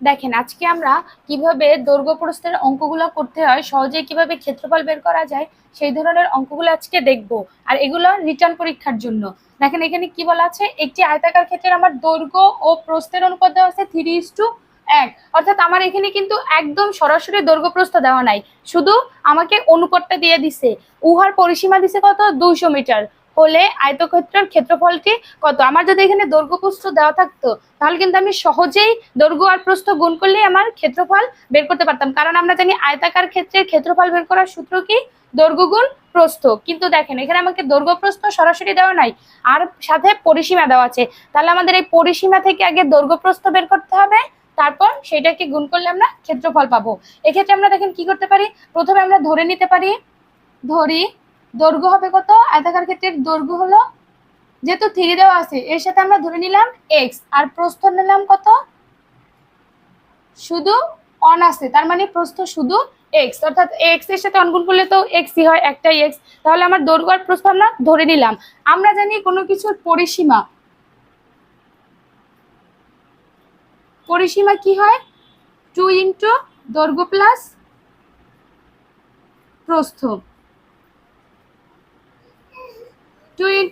দেখেন, আজকে আমরা কীভাবে দৈর্ঘ্য প্রস্থের অঙ্কগুলো করতে হয় সহজে কীভাবে ক্ষেত্রফল বের করা যায়, সেই ধরনের অঙ্কগুলো আজকে দেখব। আর এগুলো রিটার্ন পরীক্ষার জন্য। দেখেন, এখানে কি বলা আছে? একটি আয়তাকার ক্ষেত্রে আমার দৈর্ঘ্য ও প্রস্থের অনুপাত দেওয়া আছে থ্রি ইস টু এক। অর্থাৎ আমার এখানে কিন্তু একদম সরাসরি দৈর্ঘ্য প্রস্থ দেওয়া নাই। শুধু আমাকে অনুপাতটা দিয়ে দিছে। উহার পরিসীমা দিছে কত? দুইশো মিটার। হলে আয়তক্ষেত্রের ক্ষেত্রফলটি কত? আমার যদি এখানে দৈর্ঘ্য প্রস্থ দেওয়া থাকতো, তাহলে কিন্তু আমি সহজেই দৈর্ঘ্য আর প্রস্থ গুণ করলে আমার ক্ষেত্রফল বের করতে পারতাম। কারণ আমরা জানি আয়তাকার ক্ষেত্রে ক্ষেত্রফল বের করার সূত্র কি? দৈর্ঘ্য গুণ প্রস্থ। কিন্তু দেখেন, এখানে আমাকে দৈর্ঘ্য প্রস্থ সরাসরি দেওয়া নাই, আর সাথে পরিসীমা দেওয়া আছে। তাহলে আমাদের এই পরিসীমা থেকে আগে দৈর্ঘ্য প্রস্থ বের করতে হবে, তারপর সেটাকে গুণ করলে আমরা ক্ষেত্রফল পাবো। এক্ষেত্রে আমরা দেখেন কি করতে পারি? প্রথমে আমরা ধরে নিতে পারি, ধরি দৈর্ঘ্য হবে কত? আয়তাকার ক্ষেত্রের দৈর্ঘ্য হলো যেহেতু থ্রি দেওয়া আছে, এর সাথে আমরা ধরে নিলাম এক্স আর প্রস্থ নিলাম কত? শুধু অন আছে, তার মানে প্রস্থ শুধু এক্স অর্থাৎ এক্সের সাথে অনগুণ করলে তো এক্সই হয় একটাই এক্স তাহলে আমার দৈর্ঘ্য আর প্রস্থ আমরা ধরে নিলাম। আমরা জানি কোনো কিছুর পরিসীমা পরিসীমা কি হয়? টু ইন্টু দৈর্ঘ্য প্লাস প্রস্থ।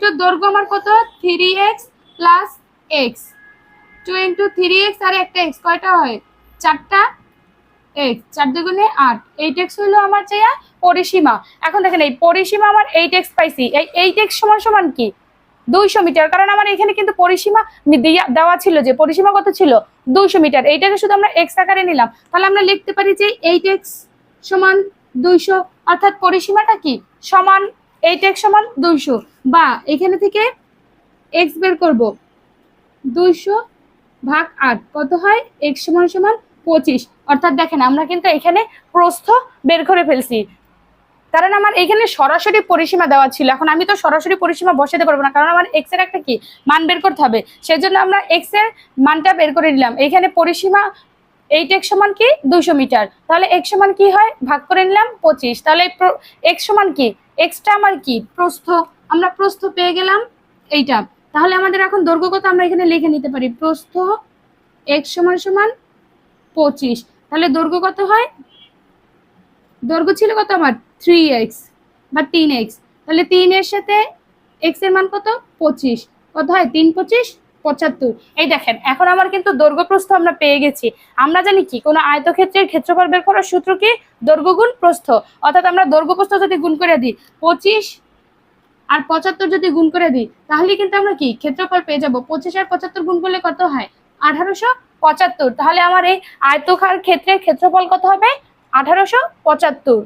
ইন্টু দৈর্ঘ্য আমার কত? Three x plus x three x আর একটা এক্স কয়টা হয়? চারটা এক্স চার দুগুণে আট। এইট এক্স হলো আমার চেয়া পরিসীমা। এখন দেখেন, এই পরিসীমা আমার এইট এক্স পাইছি। এই এইট এক্স সমান সমান কি? দুইশো মিটার। কারণ আমার এখানে কিন্তু পরিসীমা দেওয়া ছিল যে পরিসীমা কত ছিল? দুইশো মিটার। এইটাকে শুধু আমরা এক্স আকারে নিলাম। তাহলে আমরা লিখতে পারি যে এইট এক্স সমান দুইশো। অর্থাৎ পরিসীমাটা কি? সমান এইট এক্স সমান দুইশো। বা এখানে থেকে এক্স বের করব দুইশো ভাগ আট। কত হয়? এক্স সমান সমান পঁচিশ। অর্থাৎ দেখেন, আমরা কিন্তু এখানে প্রস্থ বের করে ফেলছি। কারণ আমার এখানে সরাসরি পরিসীমা দেওয়া ছিল। এখন আমি তো সরাসরি পরিসীমা বসাতে পারব না। কারণ আমার এক্সের একটা কি? মান বের করতে হবে। সেজন্য আমরা এক্সের মানটা বের করে নিলাম। এখানে পরিসীমা এইট এক্স সমান কি? দুইশো মিটার। তাহলে এক্স সমান কি হয়? ভাগ করে নিলাম পঁচিশ। তাহলে এক্স সমান কি? এক্সটা আমার কি? প্রস্থ। আমরা প্রস্থ পেয়ে গেলাম এইটা। তাহলে আমাদের এখন দৈর্ঘ্য কত? আমরা এখানে লিখে নিতে পারি প্রস্থ এক্স সমান সমান পঁচিশ। তাহলে দৈর্ঘ্য কত হয়? দৈর্ঘ্য ছিল কত আমার? থ্রি এক্স বা তিন এক্স তাহলে তিন এর সাথে এক্সের মান কত? পঁচিশ। কত হয়? তিন পঁচিশ? পঁচাত্তর। এই দেখেন, এখন আমার কিন্তু দৈর্ঘ্যপ্রস্থ আমরা পেয়ে গেছি। আমরা জানি কি, কোনো আয়তক্ষেত্রের ক্ষেত্রফল বের করার সূত্র কি? দৈর্ঘ্য গুণ প্রস্থ। অর্থাৎ আমরা দৈর্ঘ্য প্রস্থ যদি গুণ করে দিই, পঁচিশ আর পঁচাত্তর যদি গুণ করে দিই, তাহলে কিন্তু আমরা কি? ক্ষেত্রফল পেয়ে যাব। পঁচিশ আর পঁচাত্তর গুণ করলে কত হয়? আঠারোশো পঁচাত্তর। তাহলে আমার এই আয়তকার ক্ষেত্রের ক্ষেত্রফল কত হবে? আঠারোশো পঁচাত্তর।